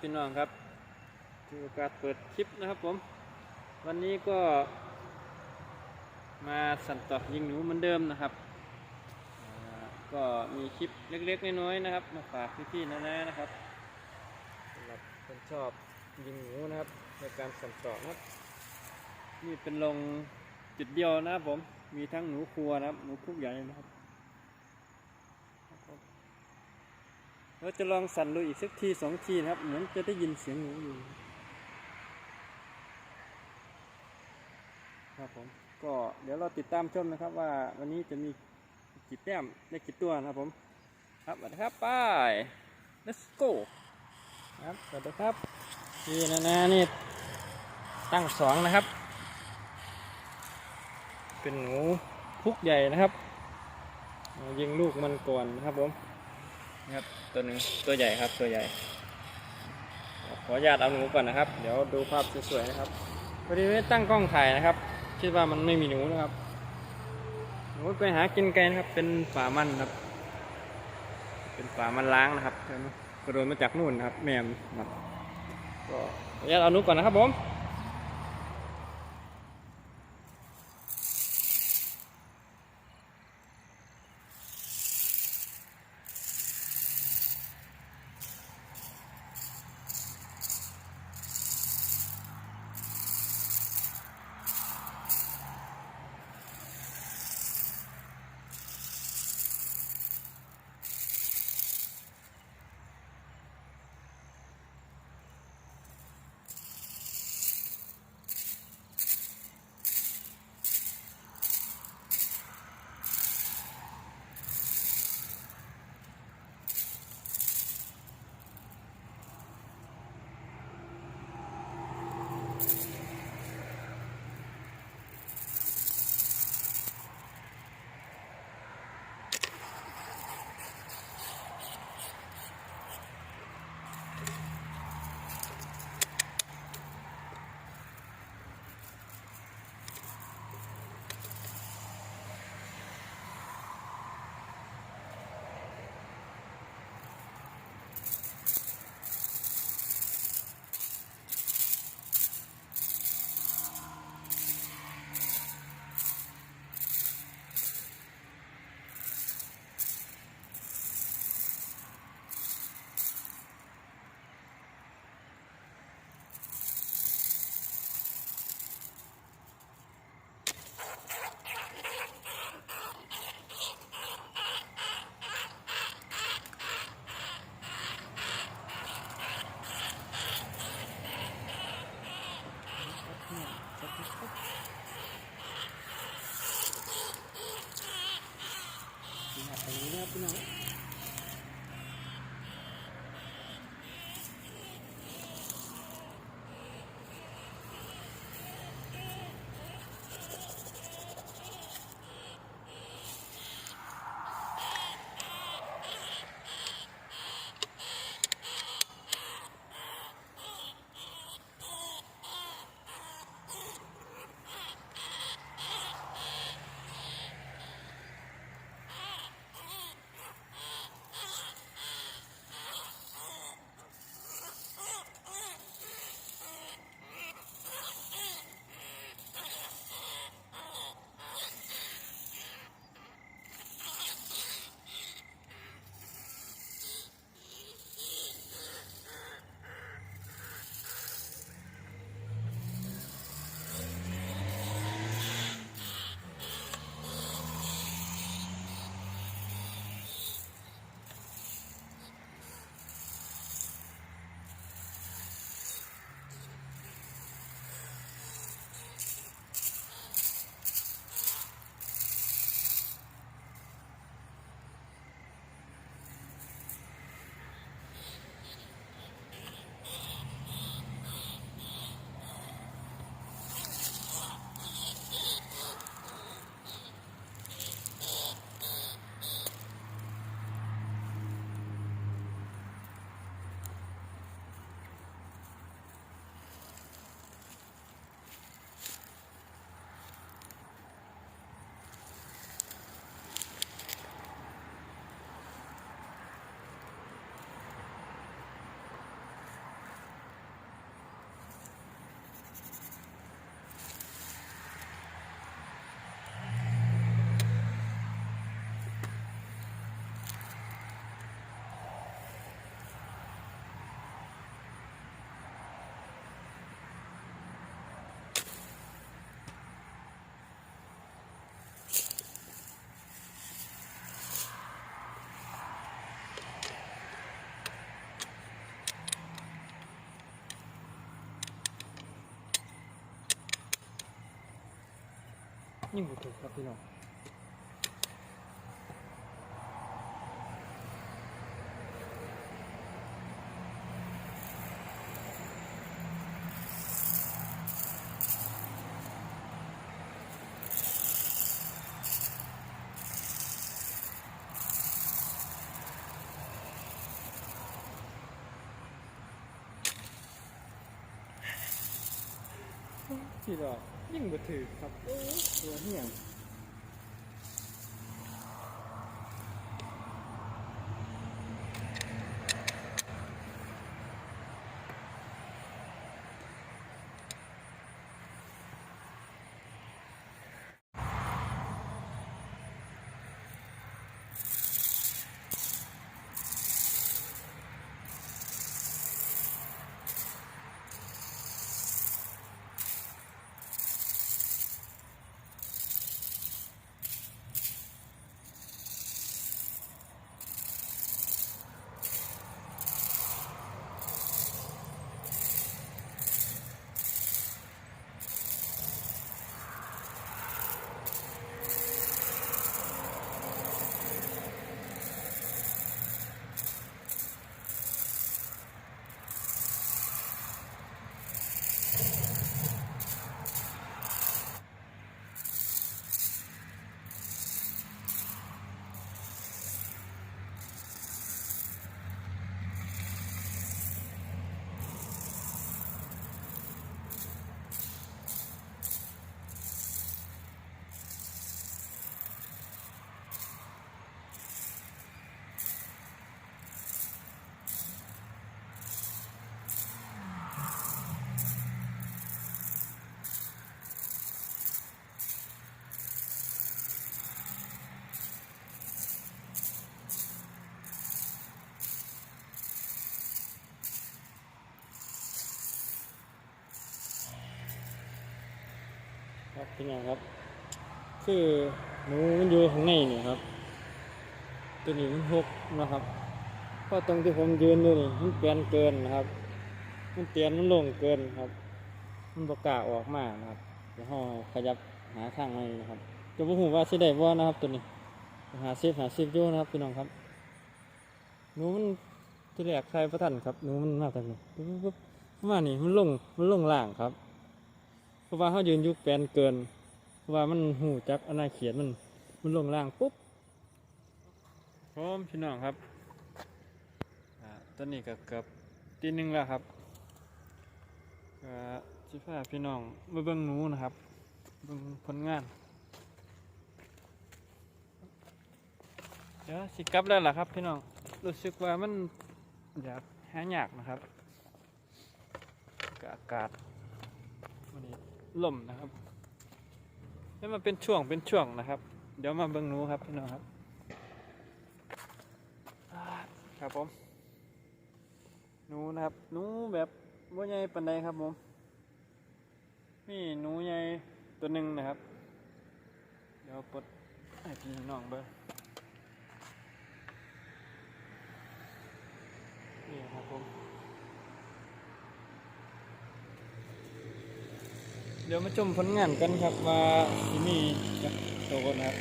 วัสดีครับพี่น้องครับถือโอกาสเปิดคลิปนะครับผม วันนี้ก็ มาสั่นต่อยิงหนูเหมือนเดิมนะครับอ่าก็มีคลิปเล็กๆน้อยๆนะครับ มาฝากพี่ๆนะๆนะครับสำหรับคนชอบยิงหนูนะครับ ในการสั่นต่อนะครับนี่เป็นลงจุดเดียวนะครับผมมีทั้งหนูครัวนะครับหนูพุกใหญ่นะครับ เราจะลองสั่นดูอีกสักทีสองทีนะครับ เหมือนจะได้ยินเสียงหนูอยู่ ครับผม ก็เดี๋ยวเราติดตามชมนะครับว่าวันนี้จะมีกี่แต้มได้กี่ตัวนะครับผม ครับสวัสดีครับไป let's go ครับสวัสดีครับนี่นะนะนี่ตั้งสองนะครับ เป็นหนูพุกใหญ่นะครับยิงลูกมันก่อนนะครับผม นะครับ ตัวหนึ่งตัวใหญ่ครับตัวใหญ่ ขออนุญาตเอาหนูก่อนนะครับ เดี๋ยวดูภาพสวยๆนะครับพอดีไม่ได้ตั้งกล้องถ่ายนะครับ คิดว่ามันไม่มีหนูนะครับหนูไปหากินไกลนะครับ เป็นฝามันครับ เป็นฝามันล้างนะครับกระโดดมาจากนู่นนะครับ แม่มครับก็ขออนุญาตเอาหนูก่อนนะครับผม ยิ่งบุถูกครับพี่น้องพี่ดอก ยิ่งบุถือครับโอ้ตัวเหี้ยง พี่น้องครับ คือหนูมันอยู่ข้างในนี่ครับ ตัวนี้มันหกนะครับเพราะตรงที่ผมยืนอยู่นี่มันเปลี่ยนเกินนะครับ มันเตียนมันลงเกินครับ มันประกล้าออกมานะครับเดี๋ยวเราขยับหาทางให้นะครับจะบ่ฮู้ว่าสิได้บ่นะครับ ตัวนี้หาซิบหาซิบอยู่นะครับพี่น้องครับหนูมันที่แรกใครประทันครับหนูมันมาจากนี้ปุ๊บปุ๊บมานี่มันลงมันลงล่างครับ ราะว่าเขายืนยุคแปลนเกิน เพราะว่ามันหูจักอนาเขียนมัน มันลงล่างปุ๊บพร้อมพี่น้องครับอ่าตอนนี้ก็เกือบตีหนึ่งแล้วครับก็จิพาพี่น้องมาเบิ่งหนูนะครับเบิ่งผลงานเดี๋ยวสิกลับแล้วล่ะครับพี่น้องรู้สึกว่ามันอยากหายากนะครับก็อากาศ ล่มนะครับแล้วมันเป็นช่วงเป็นช่วงนะครับ เดี๋ยวมาเบิ่งหนูครับพี่น้องครับ ครับผมหนูนะครับหนูแบบว่าใหญ่ปันใดครับผมนี่หนูใหญ่ตัวหนึ่งนะครับ เดี๋ยวปลดให้พี่น้องเบิ่งนี่ครับผม เดี๋ยวมาชมผลงานกันครับว่าที่นี่จะโตกนะครับ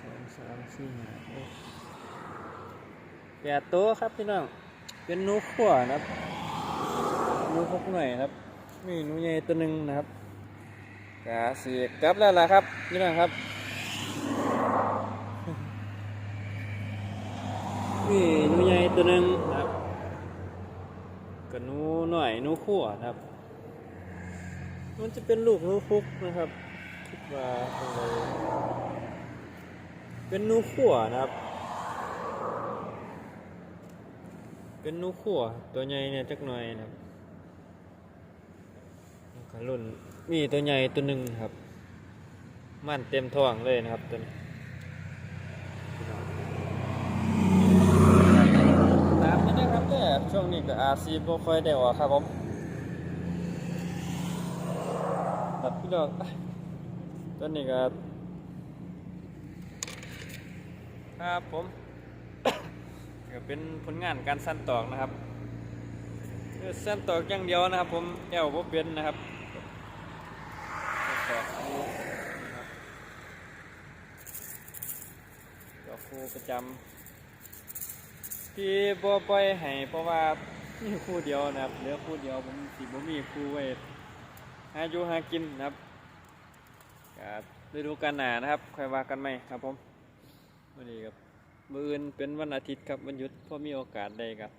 สองสามสี่ห้าหกแปดตัวครับพี่น้อง เป็นนูขั่วนะครับนูพกหน่อยครับ มีนูใหญ่ตัวหนึ่งนะครับ กาสีกลับแล้วล่ะครับนี่นะครับ นี่หนูใหญ่ตัวหนึ่งครับกับหนูหน่อยหนูขั่วนะครับ มันจะเป็นลูกหนูฟุกนะครับคิดว่าเป็นนหนูขั่วนะครับ เป็นหนูขั่วตัวใหญ่เนี่ยจักหน่อยนะครับ รุ่นมีตัวใหญ่ตัวหนึ่งครับ มันเต็มท้องเลยนะครับตัวนี้ตามนี้นะครับแต่ช่วงนี้ก็อาซีบ่ค่อยได้ออกครับผมตัดพี่ดอกตัวนี้ก็ครับผมก็เป็นผลงานการสั้นตอกนะครับคือสั้นตอกอย่างเดียวนะครับ ผมแก้วบ่เป็นนะครับ ตอกคูนะครับดอกคูประจำที่บ่ปล่อยให้เพราะว่ามีคู่เดียวนะครับเหลือคู่เดียวผมสิบ่มีคู่ไว้หาอยู่หากินนะครับก็ฤดูกาลหนานะครับค่อยว่ากันใหม่ครับผมวันนี้ครับมืออื่นเป็นวันอาทิตย์ครับวันหยุดพอมีโอกาสได้ครับ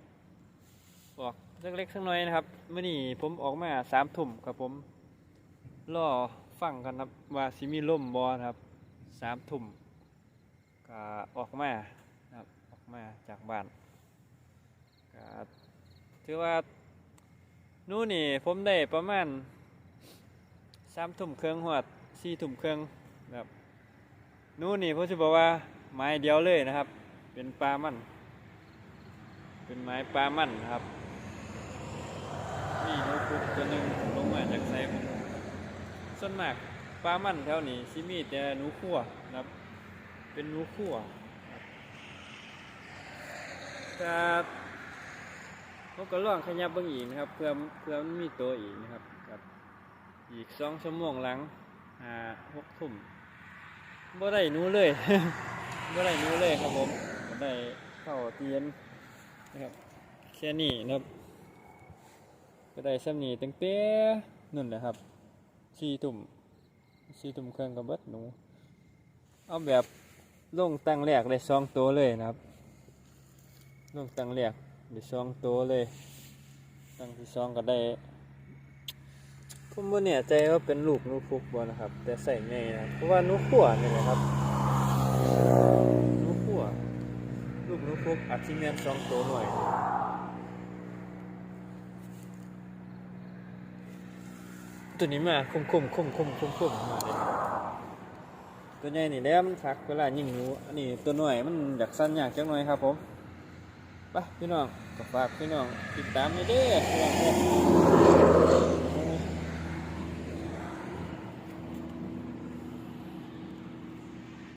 ออกเล็กสักน้อยนะครับเมื่อนี้ผมออกมาสามทุ่มครับผม รอ ฟังกันครับว่าสิมีล่มบอครับสามทุ่มก็ออกมานะครับออกมาจากบ้านก็ถือว่านู่นนี่ผมได้ประมาณสามทุ่มเครื่องหอดสี่ทุ่มเครื่องนะครับนู่นนี่ผมจะบอกว่าไม้เดียวเลยนะครับ เป็นปลามัน เป็นไม้ปลามันครับ นี่นกคุกตัวหนึ่งลงมาจากไซผม ส่วนมากปลามันแถวนี้ซิมีแต่หนูขั่วนะครับ เป็นหนูขั่วครับแต่ผมก็ลองขยับเบิ่งอีกนะครับ เพื่อเพื่อมันมีตัวอีกนะครับครับ อีกสองชั่วโมงหลังห้าหกทุ่มบ่ได้หนูเลยบ่ได้หนูเลยครับผมบ่ได้เข้าเตียนนะครับแค่นี้นะครับก็ได้ซ้ำนี้ตั้งแต่นั่นแหละครับ สี่ตุ่มสี่ตุ่มเครื่องกับเบิดหนู เอาแบบลงตั้งแรกได้สองตัวเลยนะครับลงตั้งแรกได้สองตัวเลย ตั้งที่สองก็ได้ผมบ่แน่ใจว่าเป็นลูกนูฟุกบ่นะครับ แต่ใส่ไงนะเพราะว่านูขั่วนี่แหละครับนูขั่วลูกนูฟุกอาจสิแม่นสองตัวหน่อย ตัวนี้มาคุมคุมคุมคุมคุมคุมมาเลยตัวใหญ่นี่แล้วมันคักเวลายิงหนูอันนี้ตัวหน่อยมันอยากสั้นอยากจังหน่อยครับผมไปพี่น้องก็ฝากพี่น้องติดตามนี่เด้อพี่น้องเด้อ